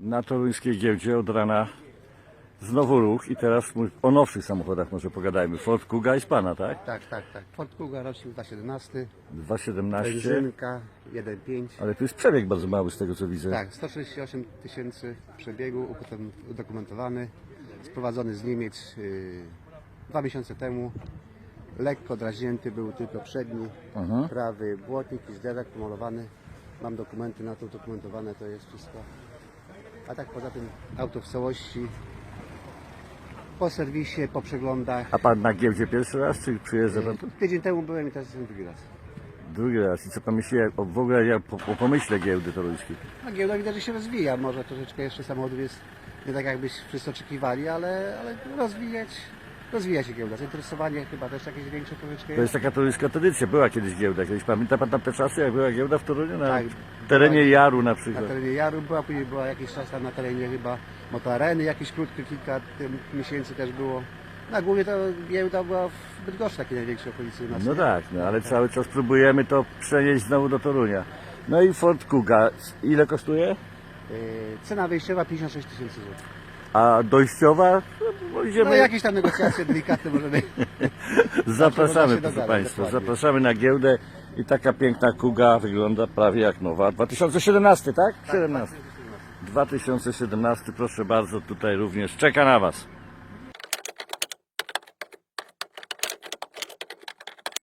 Na toruńskiej giełdzie od rana znowu ruch i teraz o nowszych samochodach może pogadajmy. Ford Kuga i Spana, tak? Tak, tak, tak. Ford Kuga rocznik 2017, 2,17. benzynka 1.5. Ale tu jest przebieg bardzo mały z tego co widzę. Tak, 168 tysięcy przebiegu, potem udokumentowany, sprowadzony z Niemiec yy, dwa miesiące temu. Lekko draźnięty był tylko przedni, Mhm. prawy błotnik i zderzak pomalowany. Mam dokumenty na to udokumentowane, to jest wszystko. A tak poza tym auto w całości, po serwisie, po przeglądach. A pan na giełdzie pierwszy raz, czy przyjeżdża pan tu? Tydzień temu byłem i teraz jestem drugi raz. Drugi raz. I co pan myśli jak- w ogóle jak po, po pomyśle giełdy toruńskiej? No giełda widać, że się rozwija. Może troszeczkę jeszcze samochodów jest nie tak jakbyś wszyscy oczekiwali, ale, ale rozwijać, rozwija się giełda. Zainteresowanie chyba też jakieś większe troszeczkę To jest taka toruńska tradycja. Była kiedyś giełda. Kiedyś pamięta pan tam te czasy, jak była giełda w Toruniu? Na Tak. terenie Jaru na Na przykład. terenie Jaru była, później była jakiś czas tam na terenie chyba motoareny, jakieś krótkie kilka tym miesięcy też było. Na głównie to giełda była w Bydgoszczy, takiej największej okolicy u nas. No nie? tak, no ale cały czas próbujemy to przenieść znowu do Torunia. No i Ford Kuga. Ile kosztuje? Yy, Cena wyjściowa 56 tysięcy złotych. A dojściowa? No, idziemy. No jakieś tam negocjacje delikatne możemy. Zapraszamy, proszę Państwa. Zapraszamy na giełdę i taka piękna Kuga wygląda prawie jak nowa. 2017, tak? 17. 2017, proszę bardzo, tutaj również czeka na Was.